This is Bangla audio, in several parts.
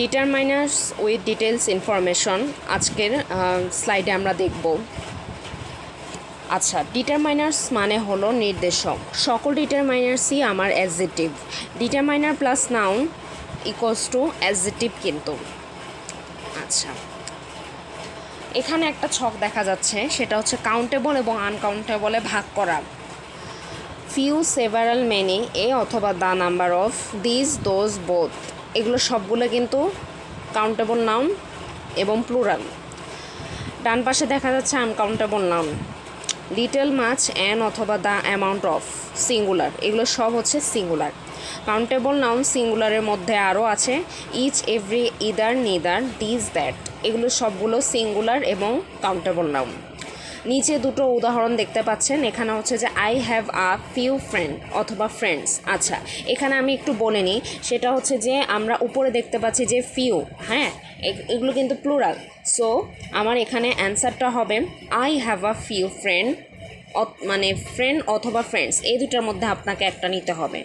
ডিটারমাইনার্স উইথ ডিটেলস ইনফরমেশন আজকের স্লাইডে আমরা দেখব। আচ্ছা ডিটারমাইনার্স মানে হলো নির্দেশক। সকল ডিটারমাইনার্সই আমার adjective determiner plus noun equals to adjective কিন্তু। আচ্ছা। এখানে একটা ছক দেখা যাচ্ছে, সেটা হচ্ছে কাউন্টেবল এবং আনকাউন্টেবলে ভাগ করা। ফিউ সেভারাল মেনি এ অথবা the number of this those both এগুলো সবগুলো কিন্তু কাউন্টেবল নাউন এবং প্লুরাল ডান পাশে দেখা যাচ্ছে uncountable noun little much an অথবা দ্য অ্যামাউন্ট অফ সিঙ্গুলার এগুলো সব হচ্ছে সিঙ্গুলার কাউন্টেবল নাউন সিঙ্গুলারের মধ্যে আরও আছে each every either neither this that এগুলো সবগুলো সিঙ্গুলার এবং কাউন্টেবল নাউন নিচে দুটো উদাহরণ দেখতে পাচ্ছেন। এখানে হচ্ছে যে I have a few friend অথবা ফ্রেন্ডস আচ্ছা এখানে আমি একটু বলে নিই। সেটা হচ্ছে যে, আমরা উপরে দেখতে পাচ্ছি যে ফিউ হ্যাঁ? এগুলো কিন্তু প্লুরাল সো আমার এখানে অ্যান্সারটা হবে I have a few friend মানে ফ্রেন্ড অথবা ফ্রেন্ডস এই দুটার মধ্যে আপনাকে একটা নিতে হবে।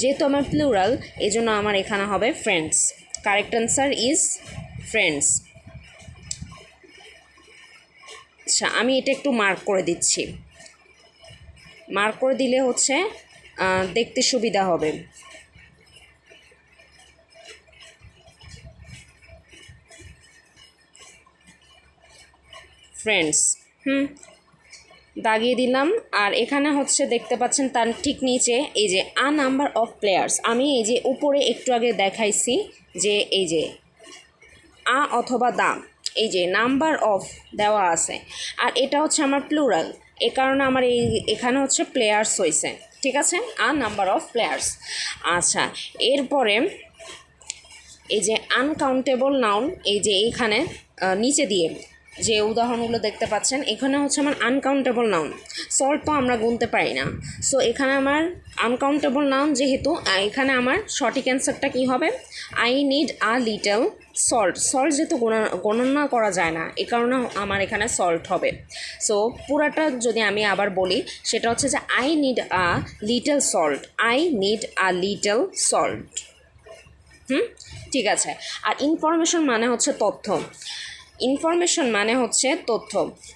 যেহেতু আমার প্লুরাল এই জন্য আমার এখানে হবে friends correct answer is friends আচ্ছা আমি এটা একটু মার্ক করে দিচ্ছি। মার্ক করে দিলে হচ্ছে দেখতে সুবিধা হবে। ফ্রেন্ডস হুম, দাগিয়ে দিলাম। আর এখানে হচ্ছে দেখতে পাচ্ছেন তার ঠিক নিচে এই যে আ নাম্বার অফ প্লেয়ার্স আমি এই যে উপরে একটু আগে দেখাইছি যে, এই যে আ অথবা দা এই যে নাম্বার অফ দেওয়া আছে। আর এটা হচ্ছে আমার প্লুরাল এ কারণে আমার এই এখানে হচ্ছে প্লেয়ার্স হয়েছে ঠিক আছে? আর নাম্বার অফ প্লেয়ার্স আচ্ছা এরপরে এই যে আনকাউন্টেবল নাউন এই যে এইখানে নিচে দিয়ে যে উদাহরণগুলো দেখতে পাচ্ছেন, এখানে হচ্ছে আমার আনকাউন্টেবল নাউন সল্ট তো আমরা গুনতে পারি না। সো এখানে আমার আনকাউন্টেবল নাউন যেহেতু এখানে আমার সঠিক অ্যান্সারটা কী হবে? I need a little salt salt যেহেতু গণনা করা যায় না, এ কারণে আমার এখানে সল্ট হবে। সো পুরাটা যদি আমি আবার বলি, সেটা হচ্ছে যে I need a little salt I need a little salt হুম? ঠিক আছে। আর ইনফরমেশন মানে হচ্ছে তথ্য। ইনফরমেশন মানে হচ্ছে তথ্য।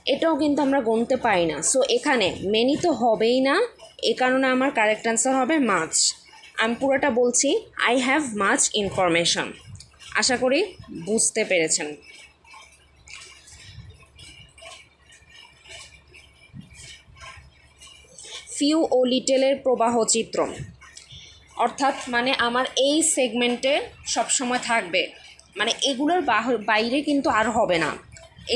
এটাও কিন্তু আমরা গুনতে পারি না। সো এখানে মেনি তো হবেই না। এ কারণে আমার কারেক্ট অ্যান্সার হবে মাছ আমি পুরোটা বলছি আই হ্যাভ মাছ ইনফরমেশন আশা করি বুঝতে পেরেছেন। ফিউ ও লিটেলের প্রবাহ চিত্র। অর্থাৎ মানে আমার এই সেগমেন্টে সবসময় থাকবে। মানে এগুলোর বাইরে কিন্তু আর হবে না।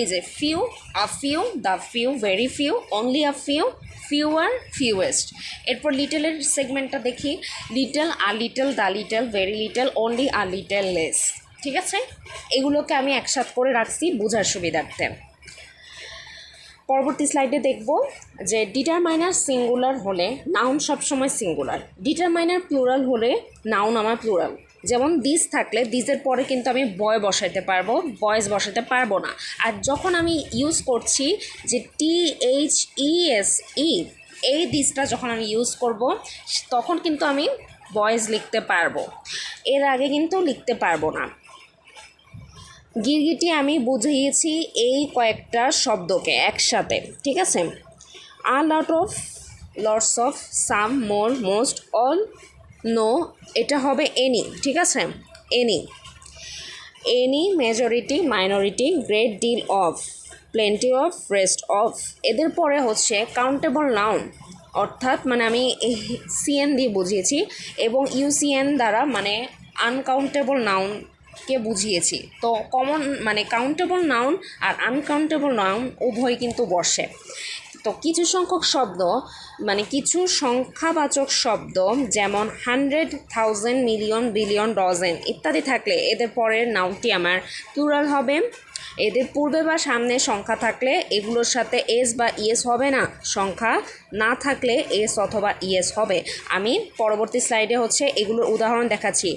এই যে few a few the few very few only a few fewer fewest এরপর লিটেলের সেগমেন্টটা দেখি। Little a little the little very little only a little less ঠিক আছে? এগুলোকে আমি একসাথ করে রাখছি বোঝার সুবিধার্থে। পরবর্তী স্লাইডে দেখব যে ডিটারমাইনার সিঙ্গুলার হলে নাউন সবসময় সিঙ্গুলার ডিটারমাইনার প্লুরাল হলে নাউন আমার প্লুরাল যেমন দিস থাকলে দিসের পরে কিন্তু আমি বয় বসাইতে পারব বয়েস বসাতে পারব না। আর যখন আমি ইউজ করছি যে T H E S E এই দিসটা যখন আমি ইউজ করব, তখন কিন্তু আমি বয়েস লিখতে পারব। এর আগে কিন্তু লিখতে পারব না। গিরগিটি আমি বুঝিয়েছি এই কয়েকটা শব্দকে একসাথে, ঠিক আছে? A lot of lots of some more most all no এটা হবে এনি ঠিক আছে? Any any majority minority great deal of plenty of rest of এদের পরে হচ্ছে কাউন্টেবল নাউন অর্থাৎ মানে আমি সিএন দিয়ে বুঝিয়েছি এবং ইউসিএন দ্বারা মানে আনকাউন্টেবল নাউনকে বুঝিয়েছি। তো কমন মানে কাউন্টেবল নাউন আর আনকাউন্টেবল নাউন উভয় কিন্তু বসে। তো কিছু সংখ্যক শব্দ মানে কিছু সংখ্যাবাচক শব্দ, যেমন hundred thousand million billion dozen ইত্যাদি থাকলে এদের পরের নাউনটি আমার প্লুরাল হবে। এদের পূর্বে বা সামনে সংখ্যা থাকলে এগুলোর সাথে এস বা ইএস হবে না। সংখ্যা না থাকলে এস অথবা ইএস হবে। আমি পরবর্তী স্লাইডে হচ্ছে এগুলোর উদাহরণ দেখাচ্ছি।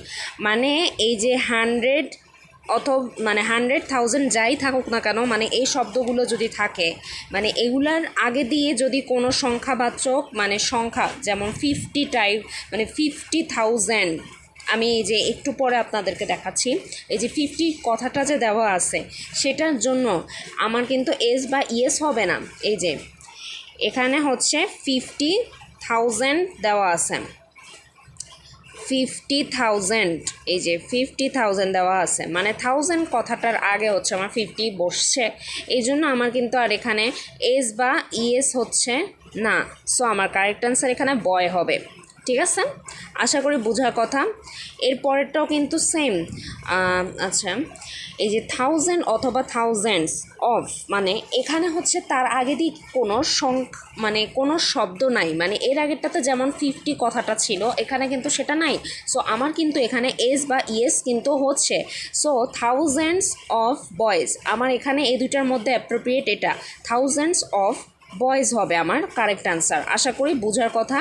মানে এই যে হান্ড্রেড অথবা মানে হান্ড্রেড থাউজেন্ড যাই থাকুক না কেন মানে এই শব্দগুলো যদি থাকে মানে এগুলার আগে দিয়ে যদি কোনো সংখ্যাবাচক মানে সংখ্যা, যেমন ফিফটি টাইপ মানে ফিফটি থাউজেন্ড আমি এই যে একটু পরে আপনাদেরকে দেখাচ্ছি, এই যে ফিফটি কথাটা যে দেওয়া আছে, সেটার জন্য আমার কিন্তু এস বা ইয়েস হবে না, এই যে, এখানে হচ্ছে ফিফটি থাউজেন্ড দেওয়া আছে। ফিফটি থাউজেন্ড এই যে ফিফটি থাউজেন্ড দেওয়া আছে। মানে থাউজেন্ড কথাটার আগে হচ্ছে আমার ফিফটি বসছে। এই জন্য আমার কিন্তু আর এখানে এস বা ইএস হচ্ছে না। সো আমার কারেক্ট অ্যান্সার এখানে বয় হবে। ঠিক আছে? আশা করি বোঝার কথা। এরপরেরটাও কিন্তু সেম আচ্ছা। এই যে থাউজেন্ড অথবা থাউজেন্ডস অফ মানে এখানে হচ্ছে তার আগে দিয়ে কোনো সংখ মানে কোনো শব্দ নাই। মানে এর আগেরটাতে যেমন ফিফটি কথাটা ছিল, এখানে কিন্তু সেটা নাই। সো আমার কিন্তু এখানে এস বা ইয়েস কিন্তু হচ্ছে। সো থাউজেন্ডস অফ বয়েজ আমার এখানে এই দুইটার মধ্যে অ্যাপ্রোপ্রিয়েট এটা। থাউজেন্ডস অফ বয়েজ হবে আমার কারেক্ট আনসার আশা করি বোঝার কথা।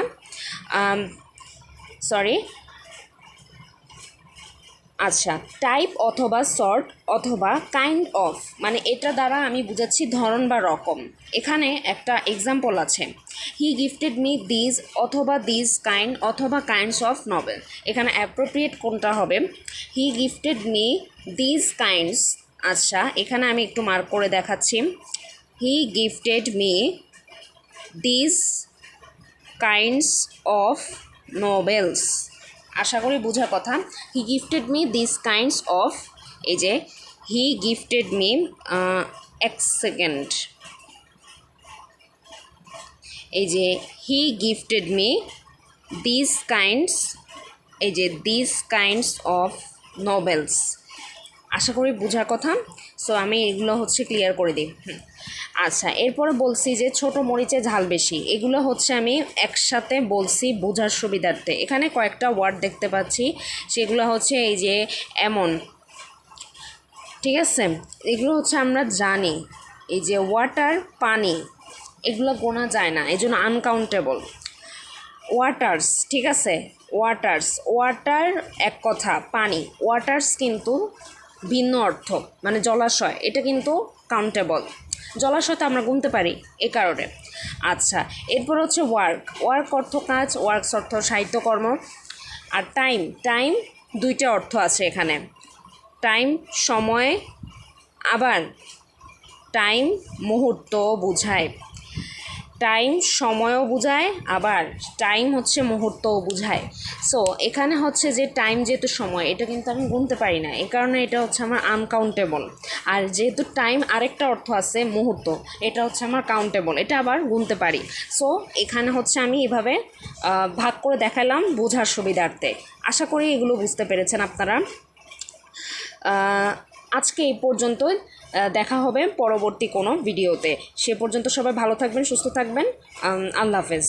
সরি আচ্ছা টাইপ অথবা সর্ট অথবা কাইন্ড অফ মানে এটা দ্বারা আমি বুঝাচ্ছি ধরন বা রকম। এখানে একটা এক্সাম্পল আছে। হি গিফটেড মি দিজ অথবা দিজ কাইন্ড অথবা কাইন্ডস অফ নভেল এখানে অ্যাপ্রোপ্রিয়েট কোনটা হবে? He gifted me these kinds আচ্ছা এখানে আমি একটু মার্ক করে দেখাচ্ছি। He gifted me these kinds of novels আশা করি বোঝার কথা। He gifted me this kinds of এই যে হি গিফটেড মি এক সেকেন্ড এই যে he gifted me this kinds এই যে দিস কাইন্ডস অফ নোবেলস আশা করি বোঝার কথা। সো আমি এগুলো হচ্ছে ক্লিয়ার করে দিই। আচ্ছা এরপরে বলছি যে ছোট মরিচে ঝাল বেশি। এগুলো হচ্ছে আমি একসাথে বলছি বোঝার সুবিধার্থে। এখানে কয়েকটা ওয়ার্ড দেখতে পাচ্ছি। সেগুলো হচ্ছে এই যে এমন। ঠিক আছে? এগুলো হচ্ছে আমরা জানি। এই যে ওয়াটার, পানি, এগুলো গোনা যায় না। এই জন্য আনকাউন্টেবল ওয়াটার্স, ঠিক আছে? ওয়াটার্স। ওয়াটার এক কথা, পানি। ওয়াটার্স কিন্তু ভিন্ন অর্থ মানে জলাশয়। এটা কিন্তু কাউন্টেবল জলাশয় তো আমরা গুনতে পারি এ কারণে। আচ্ছা এরপর হচ্ছে ওয়ার্ক ওয়ার্ক অর্থ কাজ ওয়ার্কস অর্থ সাহিত্যকর্ম। আর টাইম টাইম দুইটা অর্থ আছে এখানে। টাইম সময়, আবার টাইম মুহূর্ত বোঝায় টাইম সময়ও বোঝায় আবার টাইম হচ্ছে মুহূর্তও বোঝায়। সো এখানে হচ্ছে যে টাইম যেহেতু সময় এটা কিন্তু আমি গুনতে পারি না। এই কারণে এটা হচ্ছে আমার আনকাউন্টেবল আর যেহেতু টাইম আরেকটা অর্থ আছে মুহূর্ত এটা হচ্ছে আমার কাউন্টেবল এটা আবার গুনতে পারি। সো এখানে হচ্ছে আমি এভাবে ভাগ করে দেখালাম বোঝার সুবিধার্থে। আশা করি এগুলো বুঝতে পেরেছেন আপনারা। আজকে এই পর্যন্তই। আহ, দেখা হবে পরবর্তী কোনো ভিডিওতে। সে পর্যন্ত সবাই ভালো থাকবেন সুস্থ থাকবেন। আল্লাহ হাফেজ।